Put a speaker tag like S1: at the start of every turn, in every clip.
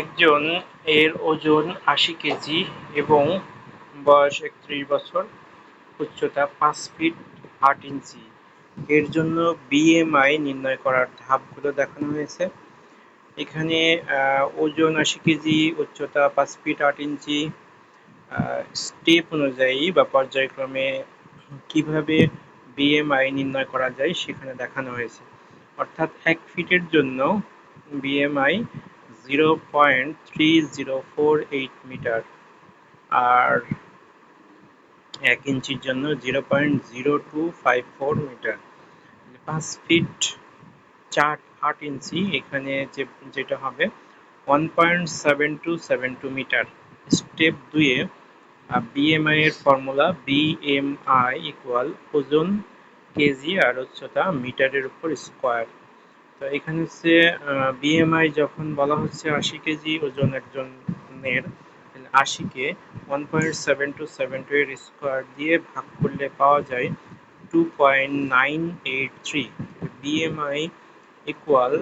S1: একজন এর ওজন আশি কেজি এবং বয়স একত্রিশ বছর, উচ্চতা পাঁচ ফিট আট ইঞ্চি। এর জন্য বিএমআই নির্ণয় করার ধাপগুলো দেখানো হয়েছে। এখানে ওজন আশি কেজি, উচ্চতা পাঁচ ফিট আট ইঞ্চি স্টেপ অনুযায়ী বা পর্যায়ক্রমে কীভাবে বিএমআই নির্ণয় করা যায় সেখানে দেখানো হয়েছে। অর্থাৎ এক ফিটের জন্য BMI zero point three zero four eight metre আর এক ইঞ্চির জন্য zero point zero two five four metre পাঁচ ফিট চার আট ইঞ্চি এখানে যে, যেটা হবে one point seven two seven two metre step দুয়ে বিএমআই এর ফর্মুলা বিএমআই ইকুয়াল ওজন কেজি আর উচ্চতা মিটারের উপর স্কোয়ার তো এখানে হচ্ছে বিএমআই যখন বলা হচ্ছে আশি কেজি ওজন একজনের আশিকে one point seven two seven two এর স্কোয়ার দিয়ে ভাগ করলে পাওয়া যায় two point nine eight three BMI equal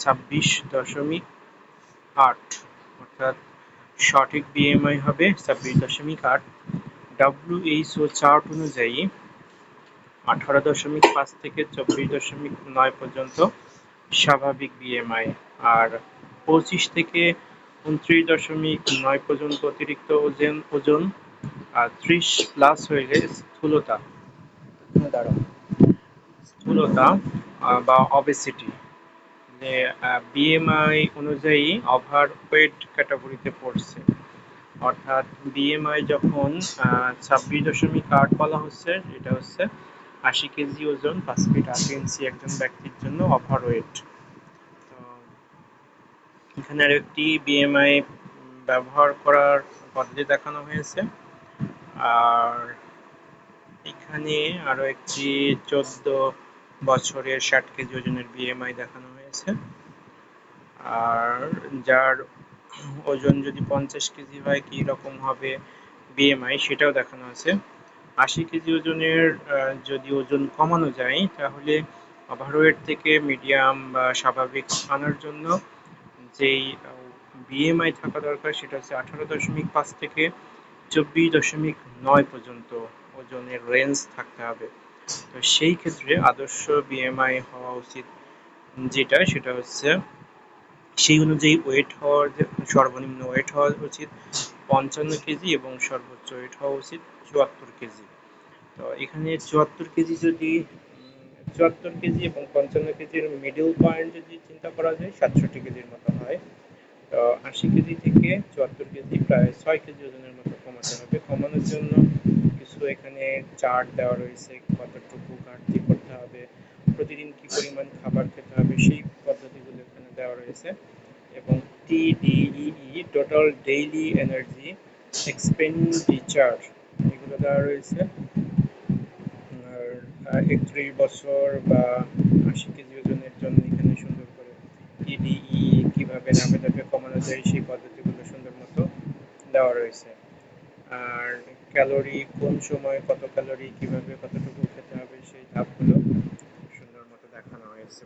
S1: ছাব্বিশ দশমিক আট। অর্থাৎ সঠিক বিএমআই হবে ছাব্বিশ দশমিক আট। ডাব্লিউএইচও চার্ট অনুযায়ী আঠারো দশমিক পাঁচ থেকে চব্বিশ দশমিক নয় পর্যন্ত স্বাভাবিক বিএমআই আর পঁচিশ থেকে উনত্রিশ দশমিক নয় পর্যন্ত অতিরিক্ত ওজন ওজন আর ত্রিশ প্লাস হইলে স্থূলতা। স্থূলতা বা অবেসিটি যে বিএমআই অনুযায়ী ওভার ওয়েট ক্যাটাগরিতে পড়ছে। অর্থাৎ বিএমআই যখন ছাব্বিশ দশমিক আট বলা হচ্ছে এটা হচ্ছে আশি কেজি ওজন, পাঁচ ফিট আট ইঞ্চি একজন ব্যক্তির জন্য ওভার ওয়েট। তো এখানে আর একটি বিএমআই ব্যবহার করার পদ্ধতি দেখানো হয়েছে। আর এখানে আরও একটি চোদ্দ বছরের ষাট কেজি ওজনের বিএমআই দেখানো হয়েছে। আর যার ওজন যদি পঞ্চাশ কেজি হয়, কি রকম হবে বিএমআই সেটাও দেখানো আছে। আশি কেজি ওজনের যদি ওজন কমানো যায়, তাহলে ওভারওয়েট থেকে মিডিয়াম বা স্বাভাবিক আনার জন্য যেই বিএমআই থাকা দরকার, সেটা হচ্ছে আঠারো দশমিক পাঁচ থেকে চব্বিশ দশমিক নয় পর্যন্ত ওজনের রেঞ্জ থাকতে হবে। তো সেই ক্ষেত্রে আদর্শ বিএমআই হওয়া উচিত যেটা, সেটা হচ্ছে সেই অনুযায়ী ওয়েট হওয়ার যে, সর্বনিম্ন ওয়েট হওয়া উচিত। পঞ্চান্ন কেজি এবং সর্বোচ্চ ওয়েট হওয়া উচিত চুয়াত্তর কেজি। তো এখানে চুয়াত্তর কেজি যদি, চুয়াত্তর কেজি এবং পঞ্চান্ন কেজির মিডল পয়েন্ট যদি চিন্তা করা যায়, সাতষট্টি কেজির মতো হয়। তো আশি কেজি থেকে চুয়াত্তর কেজি প্রায় ছয় কেজি ওজনের মতো কমাতে হবে। কমানোর জন্য কিছু এখানে চার্ট দেওয়া রয়েছে, কতটুকু ঘাটতি করতে হবে, প্রতিদিন কি পরিমাণ খাবার খেতে হবে, সেই পদ্ধতিগুলো এখানে দেওয়া রয়েছে। TDE total daily energy expenditure এগুলো দেওয়া রয়েছে। আর একত্রিশ বছর বা আশি কেজি ওজনের জন্য এখানে সুন্দর করে টিডিই কীভাবে নামে ধাপে কমানো যায় সেই পদ্ধতিগুলো সুন্দর মতো দেওয়া রয়েছে। আর ক্যালোরি কোন সময় কত ক্যালোরি, কীভাবে কতটুকু খেতে হবে সেই ধাপগুলো সুন্দর মতো দেখানো হয়েছে।